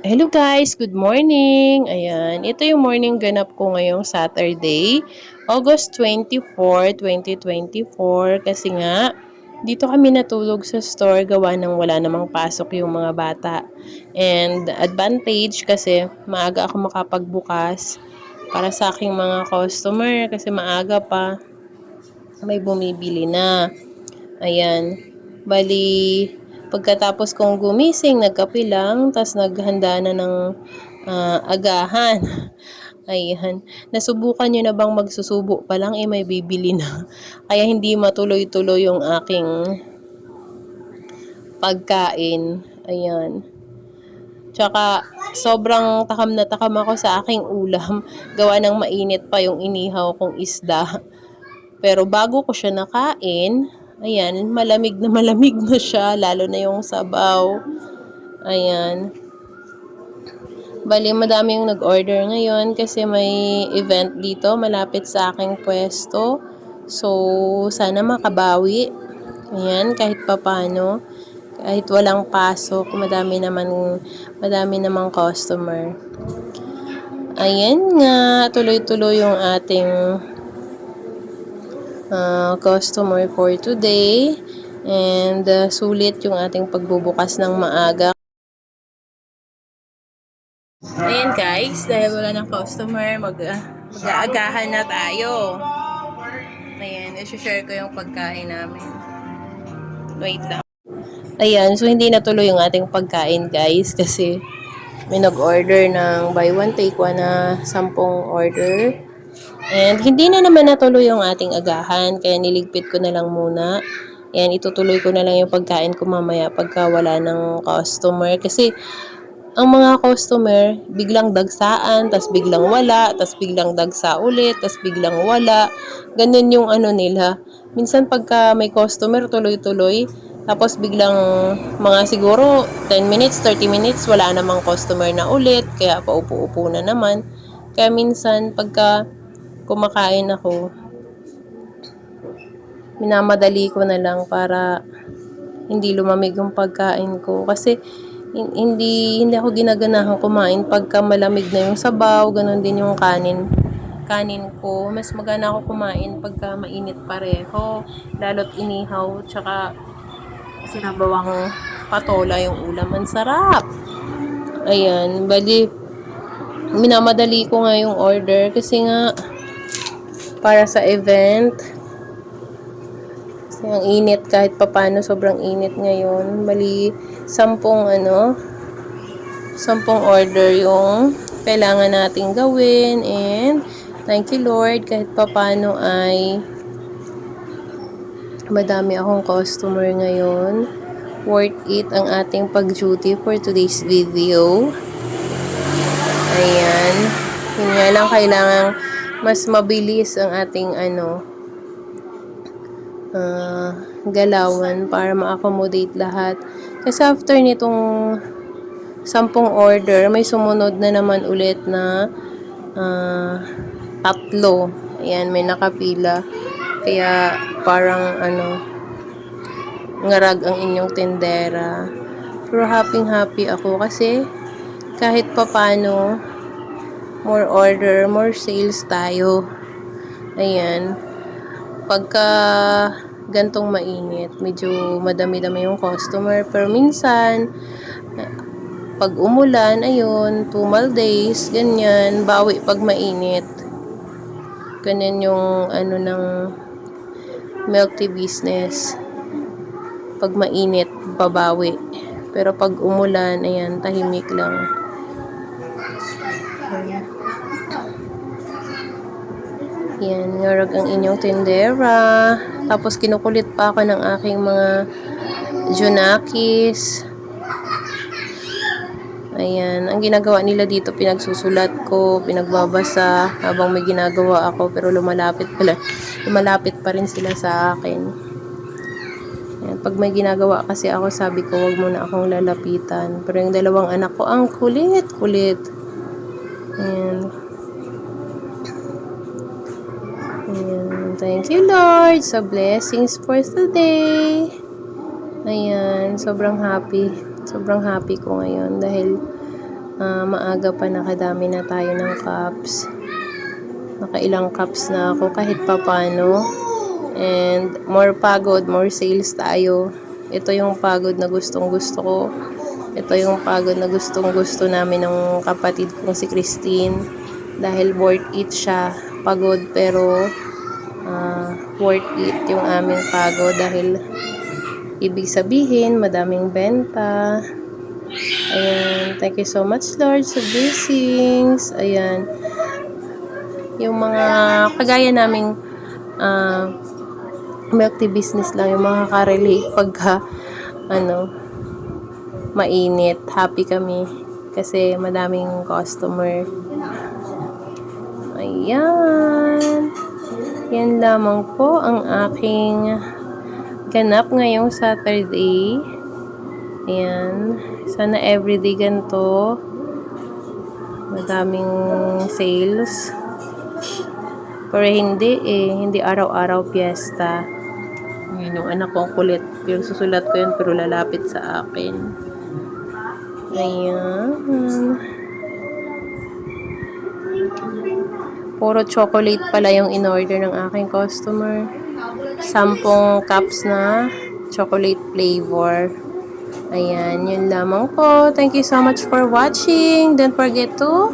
Hello guys, good morning. Ayan, ito yung morning ganap ko ngayong Saturday, August 24, 2024 kasi nga dito kami natulog sa store gawa ng wala namang pasok yung mga bata. And advantage kasi maaga ako makapagbukas para sa aking mga customer kasi maaga pa may bumibili na. Ayan. Bali, pagkatapos kong gumising, nagkape lang, tapos naghanda na ng ah, agahan. Ayan. Nasubukan nyo na bang magsusubo pa lang, eh may bibili na. Kaya hindi matuloy-tuloy yung aking pagkain. Ayan. Tsaka, sobrang takam na takam ako sa aking ulam. Gawa ng mainit pa yung inihaw kong isda. Pero bago ko siya nakain, ayan, malamig na malamig na siya, lalo na yung sabaw. Ayan. Bali, madami yung nag-order ngayon kasi may event dito malapit sa aking pwesto. So, sana makabawi. Ayan, kahit papano. Kahit walang pasok, madami naman, madami namang customer. Ayan nga, tuloy-tuloy yung ating uh, customer for today. And uh, sulit yung ating pagbubukas ng maaga. Ayan guys, dahil wala ng customer, mag, uh, mag-aagahan na tayo. Ayan, isi-share ko yung pagkain namin. Wait lang. Ayan, so hindi natuloy yung ating pagkain guys kasi may nag-order ng buy one take one na sampung order. And hindi na naman natuloy yung ating agahan, kaya niligpit ko na lang muna. Ayan, itutuloy ko na lang yung pagkain ko mamaya pagka wala ng customer. Kasi, ang mga customer, biglang dagsaan, tas biglang wala, tas biglang dagsa ulit, tas biglang wala. Ganun yung ano nila. Minsan pagka may customer, tuloy-tuloy. Tapos biglang mga siguro 10 minutes, 30 minutes, wala namang customer na ulit. Kaya paupo-upo na naman. Kaya minsan pagka kumakain ako, minamadali ko na lang para hindi lumamig yung pagkain ko. Kasi hin- hindi hindi ako ginaganahan kumain pagka malamig na yung sabaw, ganun din yung kanin kanin ko. Mas magana ako kumain pagka mainit pareho, lalo't inihaw, tsaka sinabawang patola yung ulam. Ang sarap! Ayan, bali, minamadali ko nga yung order kasi nga para sa event. Kasi ang init kahit papano sobrang init ngayon. Bali, sampung ano, sampung order yung kailangan nating gawin and thank you Lord kahit papano ay madami akong customer ngayon. Worth it ang ating pag-duty for today's video. Ayan. Yun nga lang kailangan mas mabilis ang ating ano ah, galawan para ma-accommodate lahat. Kasi after nitong sampung order, may sumunod na naman ulit na ah, tatlo. Ayan, may nakapila. Kaya parang ano, ngarag ang inyong tendera. Pero happy happy ako kasi kahit papano more order, more sales tayo. Ayan. Pagka gantong mainit, medyo madami-dami yung customer. Pero minsan, pag umulan, ayun, tumal days, ganyan, bawi pag mainit. Ganyan yung ano ng milk tea business. Pag mainit, babawi. Pero pag umulan, ayan, tahimik lang. Yan, ngarag ang inyong tindera. Tapos kinukulit pa ako ng aking mga junakis. Ayan, ang ginagawa nila dito, pinagsusulat ko, pinagbabasa habang may ginagawa ako, pero lumalapit pala, lumalapit pa rin sila sa akin. Ayan, pag may ginagawa kasi ako, sabi ko, wag mo na akong lalapitan. Pero yung dalawang anak ko, ang kulit, kulit. Ayan. Thank you, Lord, sa blessings for today. Ayan, sobrang happy. Sobrang happy ko ngayon dahil Ah, maaga pa nakadami na tayo ng cups. Nakailang cups na ako kahit papano. And more pagod, more sales tayo. Ito yung pagod na gustong gusto ko. Ito yung pagod na gustong gusto namin ng kapatid kong si Christine. Dahil worth it siya. Pagod pero ah, worth it yung aming pagod dahil ibig sabihin madaming benta. Ayan. Thank you so much, Lord, sa blessings. Ayan. Yung mga kagaya naming ah, milk tea business lang yung makaka-relate pagka ano mainit. Happy kami kasi madaming customer. Ayan. Yan lamang po ang aking ganap ngayong Saturday. Ayan. Sana everyday ganito. Madaming sales. Pero hindi eh. Hindi araw-araw piyesta. Ngayon, yung anak ko kulit. Pero susulat ko yun pero lalapit sa akin. Ayan. Puro chocolate pala yung in-order ng aking customer. Sampung cups na chocolate flavor. Ayan, yun lamang po. Thank you so much for watching. Don't forget to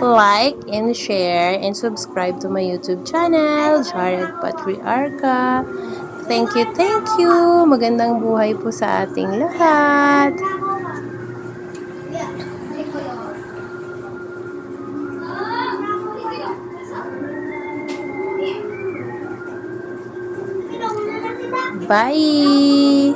like and share and subscribe to my YouTube channel, Jared Patriarca. Thank you, thank you. Magandang buhay po sa ating lahat. Bye!